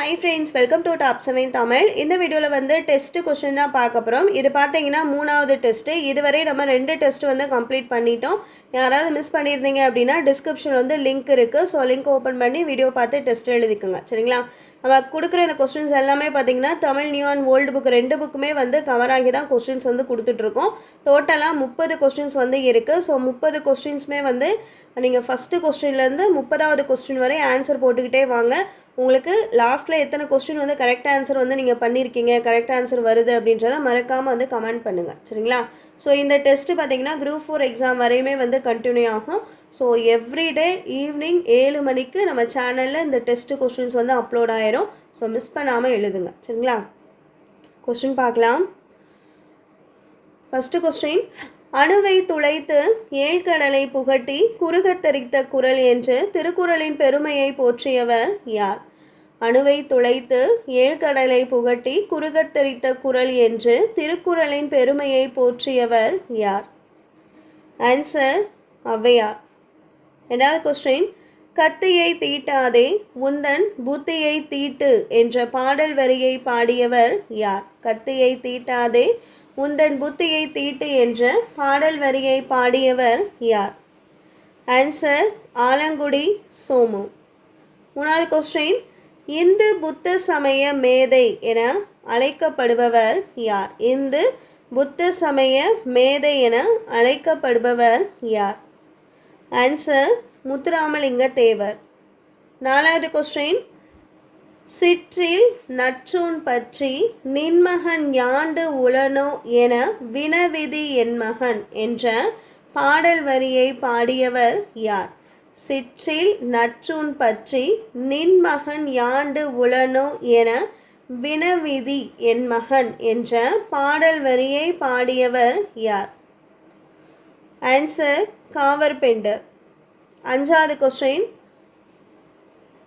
Hi friends welcome to top seven Tamil இந்த வீடியோவில் வந்து டெஸ்ட்டு கொஸ்டின் தான் பார்க்க போகிறோம் இது பார்த்தீங்கன்னா மூணாவது டெஸ்ட்டு இதுவரை நம்ம ரெண்டு டெஸ்ட் வந்து கம்ப்ளீட் பண்ணிட்டோம். யாராவது மிஸ் பண்ணியிருந்தீங்க அப்படின்னா டிஸ்கிரிப்ஷன் வந்து லிங்க் இருக்குது ஸோ லிங்க் ஓப்பன் பண்ணி வீடியோ பார்த்து டெஸ்ட் எழுதிக்கோங்க. சரிங்களா? நம்ம கொடுக்குற இந்த கொஸ்டின்ஸ் எல்லாமே பார்த்தீங்கன்னா Tamil new and old book ரெண்டு புக்குமே வந்து கவர் ஆகி தான் கொஸ்டின்ஸ் வந்து கொடுத்துட்ருக்கோம் டோட்டலாக முப்பது கொஸ்டின்ஸ் வந்து இருக்குது ஸோ முப்பது கொஸ்டின்ஸுமே வந்து நீங்கள் ஃபஸ்ட்டு கொஸ்டின்லேருந்து முப்பதாவது கொஸ்டின் வரை ஆன்சர் போட்டுக்கிட்டே வாங்க. உங்களுக்கு லாஸ்ட்டில் எத்தனை கொஸ்டின் வந்து கரெக்ட் ஆன்சர் வந்து நீங்கள் பண்ணியிருக்கீங்க கரெக்ட் ஆன்சர் வருது அப்படின்றத மறக்காமல் வந்து கமெண்ட் பண்ணுங்கள் சரிங்களா? ஸோ இந்த டெஸ்ட்டு பார்த்தீங்கன்னா குரூப் ஃபோர் எக்ஸாம் வரையுமே வந்து கண்டினியூ ஆகும். ஸோ எவ்ரிடே ஈவினிங் ஏழு மணிக்கு நம்ம சேனலில் இந்த டெஸ்ட்டு கொஸ்டின்ஸ் வந்து அப்லோட் ஆயிரும். ஸோ மிஸ் பண்ணாமல் எழுதுங்க. சரிங்களா? கொஸ்டின் பார்க்கலாம். ஃபஸ்ட்டு கொஸ்டின் அணுவை துளைத்து ஏழ்கடலை புகட்டி குறுகத்தரித்த குரல் என்று திருக்குறளின் பெருமையை போற்றியவர் யார்? அணுவை துளைத்து ஏழ்கடலை புகட்டி குறுகத்தரித்த குரல் என்று திருக்குறளின் பெருமையை போற்றியவர் யார்? ஆன்சர் ஔவையார். ரெண்டாவது கொஸ்டின் கத்தியை தீட்டாதே உந்தன் புத்தியை தீட்டு என்ற பாடல் வரியை பாடியவர் யார்? கத்தியை தீட்டாதே உந்தன் புத்தியை தீட்டு என்ற பாடல் வரியை பாடியவர் யார்? ஆன்சர் ஆலங்குடி சோமு. மூணாவது கொஸ்டின் இந்து புத்த சமய மேதை என அழைக்கப்படுபவர் யார்? இந்து புத்த சமய மேதை என அழைக்கப்படுபவர் யார்? ஆன்சர் முத்துராமலிங்க தேவர் நாலாவது கொஸ்டின் சிற்றில் நற்றூன் பற்றி நின்மகன் யாண்டு உளனோ என வினவிதி என் மகன் என்ற பாடல் வரியை பாடியவர் யார்? சிற்றில் நற்றூன் பற்றி நின்மகன் யாண்டு உளனோ என வினவிதி என் மகன் என்ற பாடல் வரியை பாடியவர் யார்? ஆன்சர் காவற்பெண்டு. அஞ்சாவது கொஸ்டின்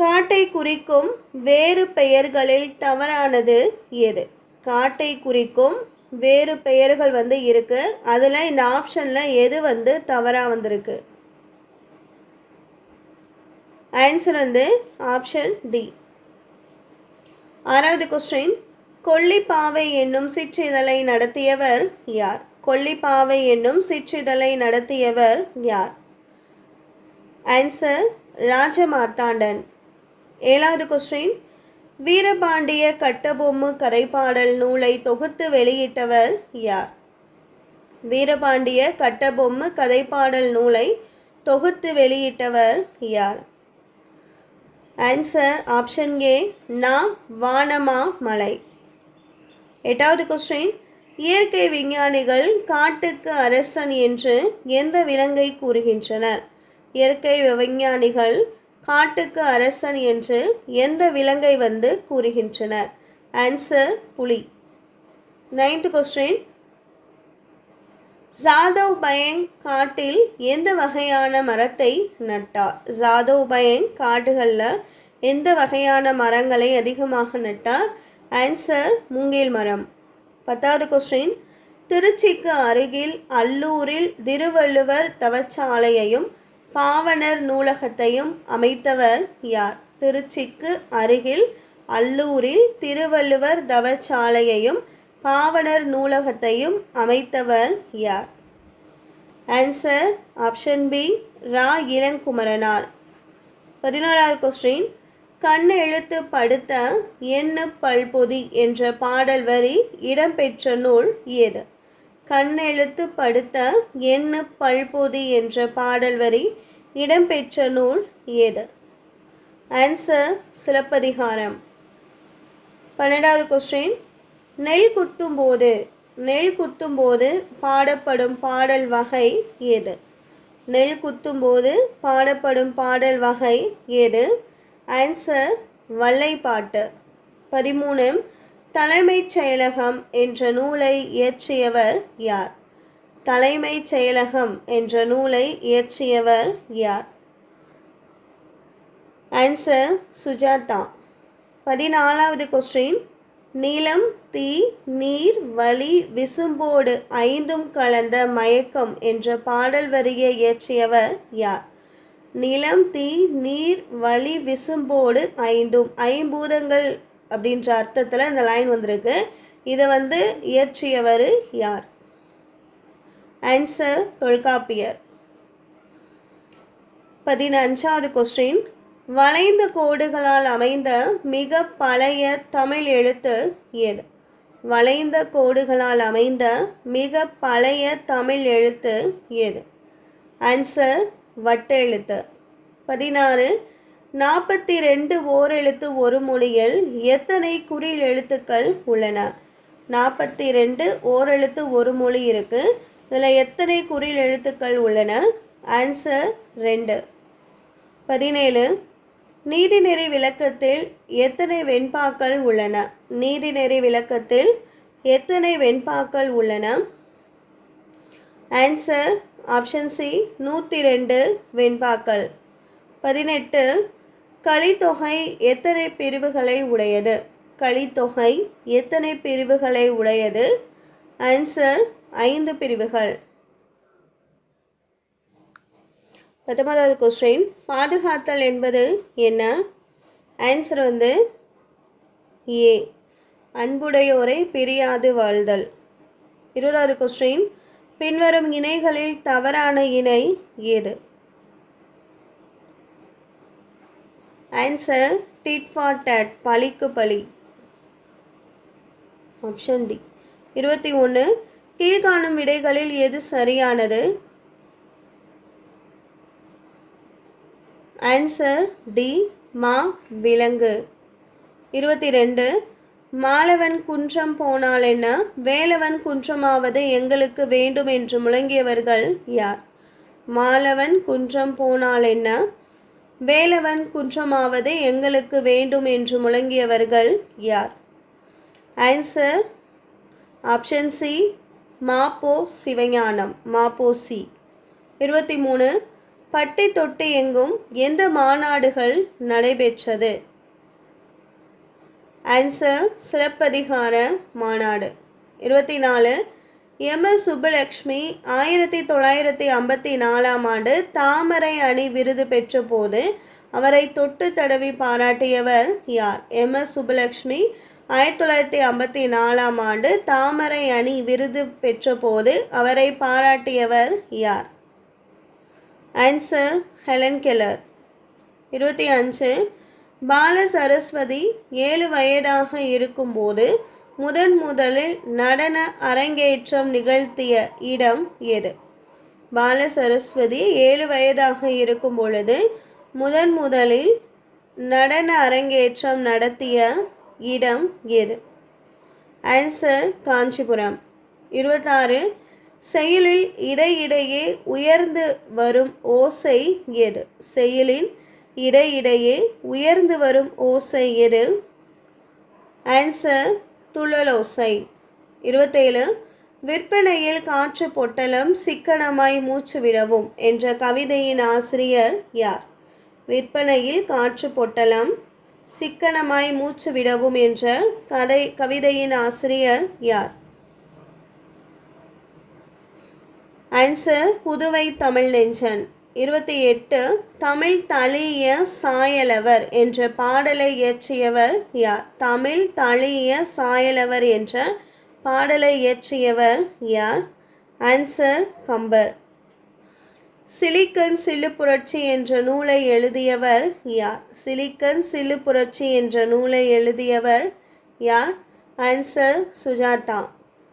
காட்டை குறிக்கும் வேறு பெயர்களில் தவறானது எது? காட்டை குறிக்கும் வேறு பெயர்கள் வந்து இருக்குது அதில் இந்த ஆப்ஷனில் எது வந்து தவறாக வந்திருக்கு? ஆன்சர் வந்து ஆப்ஷன் டி ஆறாவது கொஸ்டின் கொல்லிப்பாவை என்னும் சிற்றிதழை நடத்தியவர் யார்? கொல்லிப்பாவை என்னும் சிற்றிதழை நடத்தியவர் யார்? ஆன்சர் ராஜமார்த்தாண்டன். ஏழாவது கொஸ்டின் வீரபாண்டிய கட்டபொம்மு கதைப்பாடல் நூலை தொகுத்து வெளியிட்டவர் யார்? வீரபாண்டிய கட்டபொம்மு கதைப்பாடல் நூலை தொகுத்து வெளியிட்டவர் யார்? ஆன்சர் ஆப்ஷன் ஏ நா வானமா மலை. எட்டாவது கொஸ்டின் இயற்கை விஞ்ஞானிகள் காட்டுக்கு அரசன் என்று எந்த விலங்கை கூறுகின்றனர்? இயற்கை விஞ்ஞானிகள் காட்டுக்கு அரசன் என்று எந்த விலங்கை வந்து கூறுகின்றனர்? ஆன்சர் புலி. நைன்த் கொஸ்டின் ஜாதவ் பயங் காட்டில் எந்த வகையான மரத்தை நட்டார்? ஜாதவ் பயங் காடுகளில் எந்த வகையான மரங்களை அதிகமாக நட்டார்? ஆன்சர் மூங்கில் மரம். பத்தாவது கொஸ்டின் திருச்சிக்கு அருகில் அல்லூரில் திருவள்ளுவர் தவச்சாலையையும் பாவனர் நூலகத்தையும் அமைத்தவர் யார்? திருச்சிக்கு அருகில் அல்லூரில் திருவள்ளுவர் தவச்சாலையையும் பாவனர் நூலகத்தையும் அமைத்தவர் யார்? Answer option B Ra. Ilankumaranar. பதினோராவது கொஸ்டின் கண் எழுத்து படுத்த எண்ணு பல்பொதி என்ற பாடல் வரி இடம்பெற்ற நூல் ஏது? கண்ணெழுத்து படுத்த எண்ணு பல்பொதி என்ற பாடல் வரி இடம்பெற்ற நூல் ஏது? ஆன்சர் சிலப்பதிகாரம். பன்னெண்டாவது கொஸ்டின் நெல் குத்தும் போது நெல் குத்தும் போது பாடப்படும் பாடல் வகை ஏது? நெல் குத்தும் போது பாடப்படும் பாடல் வகை ஏது? ஆன்சர் வல்லைப்பாட்டு. பதிமூணு தலைமைச் செயலகம் என்ற நூலை இயற்றியவர் யார்? தலைமைச் செயலகம் என்ற நூலை இயற்றியவர் யார்? ஆன்சர் சுஜாதா. பதினாலாவது கொஸ்டின் நிலம் தீ நீர் வலி விசும்போடு ஐந்தும் கலந்த மயக்கம் என்ற பாடல் வரியை இயற்றியவர் யார்? நிலம் தீ நீர் வலி விசும்போடு ஐந்தும் ஐம்பூதங்கள் அப்படின்ற அர்த்தத்தில் இந்த லைன் வந்திருக்கு. இதை வந்து இயற்றியவர் யார்? ஆன்சர் தொல்காப்பியர். பதினஞ்சாவது கொஸ்டின் வளைந்த கோடுகளால் அமைந்த மிக பழைய தமிழ் எழுத்து எது? வளைந்த கோடுகளால் அமைந்த மிக பழைய தமிழ் எழுத்து எது? ஆன்சர் வட்டெழுத்து பதினாறு நாற்பத்தி ரெண்டு ஓரெழுத்து ஒரு மொழியில் எத்தனை குறில் எழுத்துக்கள் உள்ளன? நாற்பத்தி ரெண்டு ஓரெழுத்து ஒரு மொழி இருக்குது இதில் எத்தனை குறில் எழுத்துக்கள் உள்ளன? ஆன்சர் ரெண்டு. பதினேழு. நீதிநெறி விளக்கத்தில் எத்தனை வெண்பாக்கள் உள்ளன? நீதிநெறி விளக்கத்தில் எத்தனை வெண்பாக்கள் உள்ளன? ஆன்சர் ஆப்ஷன் சி நூற்றி ரெண்டு வெண்பாக்கள். பதினெட்டு. கலித்தொகை எத்தனை பிரிவுகளை உடையது? கலித்தொகை எத்தனை பிரிவுகளை உடையது? ஆன்சர் ஐந்து பிரிவுகள். பத்தொன்பதாவது கொஸ்டின் பாதுகாத்தல் என்பது என்ன? ஆன்சர் வந்து ஏ அன்புடையோரை பிரியாது வாழ்தல். இருபதாவது கொஸ்டின் பின்வரும் இணைகளில் தவறான இணை ஏது? ஆன்சர் டிட் ஃபார் டேட் பழிக்கு பழி. ஆப்ஷன் டி இருபத்தி ஒன்று கீழ்காணும் விடைகளில் எது சரியானது? ஆன்சர் டி மா விலங்கு. இருபத்தி ரெண்டு மாலவன் குன்றம் போனால் என்ன? வேலவன் குன்றமாவது எங்களுக்கு வேண்டும் என்று முழங்கியவர்கள் யார்? மாலவன் குன்றம் போனால் என்ன? வேலவன் குன்றமாவது எங்களுக்கு வேண்டும் என்று முழங்கியவர்கள் யார்? Answer option C Ma Po Sivagnanam Ma Po C. இருபத்தி மூணு பட்டி தொட்டு எங்கும் எந்த மாநாடுகள் நடைபெற்றது? ஆன்சர் சிலப்பதிகார மாநாடு. இருபத்தி நாலு எம். எஸ். சுப்புலக்ஷ்மி ஆயிரத்தி தொள்ளாயிரத்தி ஐம்பத்தி நாலாம் ஆண்டு தாமரை அணி விருது பெற்ற போது அவரை தொட்டு தடவி பாராட்டியவர் யார்? எம். எஸ். சுப்புலக்ஷ்மி ஆயிரத்தி தொள்ளாயிரத்தி ஐம்பத்தி நாலாம் ஆண்டு தாமரை அணி விருது பெற்றபோது அவரை பாராட்டியவர் யார்? ஆன்சர் ஹெலன் கெல்லர் இருபத்தி அஞ்சு பால சரஸ்வதி ஏழு வயதாக இருக்கும்போது முதன் முதலில் நடன அரங்கேற்றம் நிகழ்த்திய இடம் எது? பால சரஸ்வதி ஏழு வயதாக இருக்கும் பொழுது முதன் முதலில் நடன அரங்கேற்றம் நடத்திய இடம் எது? ஆன்சர் காஞ்சிபுரம். இருபத்தாறு செயலில் இடையிடையே உயர்ந்து வரும் ஓசை எது? செயலில் இடையிடையே உயர்ந்து வரும் ஓசை எது? ஆன்சர் துள்ளலோசை. இருபத்தேழு விற்பனையில் காற்று பொட்டலம் சிக்கனமாய் மூச்சு விடவும் என்ற கவிதையின் ஆசிரியர் யார்? விற்பனையில் காற்று பொட்டலம் சிக்கனமாய் மூச்சு விடவும் என்ற கதை கவிதையின் ஆசிரியர் யார்? ஆன்சர் புதுவை தமிழ் நெஞ்சன். இருபத்தி எட்டு தமிழ் தழிய சாயலவர் என்ற பாடலை இயற்றியவர் யார்? தமிழ் தழிய சாயலவர் என்ற பாடலை இயற்றியவர் யார்? ஆன்சர் கம்பர். சிலிக்கன் சிலு புரட்சி என்ற நூலை எழுதியவர் யார்? சிலிக்கன் சிலு புரட்சி என்ற நூலை எழுதியவர் யார்? ஆன்சர் சுஜாதா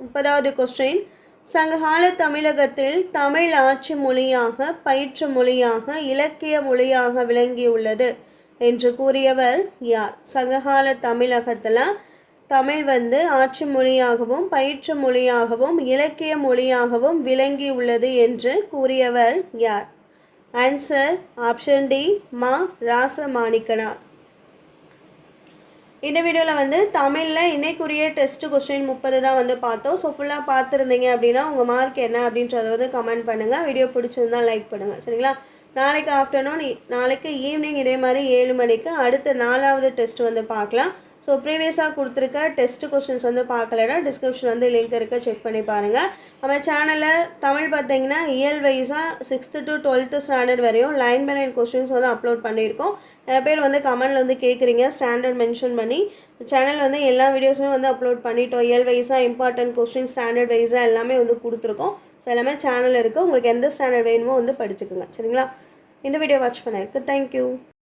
முப்பதாவது கொஸ்டின் சங்ககால தமிழகத்தில் தமிழ் ஆட்சி மொழியாக பயிற்று மொழியாக இலக்கிய மொழியாக விளங்கியுள்ளது என்று கூறியவர் யார்? சங்ககால தமிழகத்தில் தமிழ் வந்து ஆட்சி மொழியாகவும் பயிற்று மொழியாகவும் இலக்கிய மொழியாகவும் விளங்கியுள்ளது என்று கூறியவர் யார்? ஆன்சர் ஆப்ஷன் டி மா ராசமாணிக்கனார். இந்த வீடியோவில் வந்து தமிழில் இன்னைக்குரிய டெஸ்ட் கொஸ்டின் முப்பது தான் வந்து பார்த்தோம். ஸோ ஃபுல்லாக பார்த்துருந்தீங்க அப்படின்னா உங்கள் மார்க் என்ன அப்படின்றத வந்து கமெண்ட் பண்ணுங்கள் வீடியோ பிடிச்சிருந்தா லைக் பண்ணுங்கள் சரிங்களா? நாளைக்கு ஆஃப்டர்நூன் நாளைக்கு ஈவினிங் இதே மாதிரி ஏழு மணிக்கு அடுத்த நாலாவது டெஸ்ட் வந்து பார்க்கலாம். ஸோ ப்ரீவியஸாக கொடுத்துருக்க டெஸ்ட் கொஷின்ஸ் வந்து பார்க்கலன்னா டிஸ்கிரிப்ஷன் வந்து லிங்க் இருக்க. செக் பண்ணி பாருங்கள் நம்ம சேனலில் தமிழ் பார்த்தீங்கன்னா இயல் வைஸாக சிக்ஸ்த்து டு டுவெல்த்து ஸ்டாண்டர்ட் வரையும் லைன் பை லைன் கொஷின்ஸ் வந்து அப்லோட் பண்ணியிருக்கோம். நிறைய பேர் வந்து கமெண்டில் வந்து கேட்குறீங்க ஸ்டாண்டர்ட் மென்ஷன் பண்ணி சேனல் வந்து எல்லா வீடியோஸுமே வந்து அப்லோட் பண்ணிட்டோம். இயல் வைஸாக இம்பார்ட்டன்ட் கொஸ்டின் ஸ்டாண்டர்ட் வைஸாக எல்லாமே வந்து கொடுத்துருக்கோம். ஸோ எல்லாமே சேனல் இருக்குது உங்களுக்கு எந்த ஸ்டாண்டர்ட் வேணுமோ வந்து படிச்சுக்கோங்க. சரிங்களா? இந்த வீடியோ வாட்ச் பண்ணதுக்கு தேங்க்யூ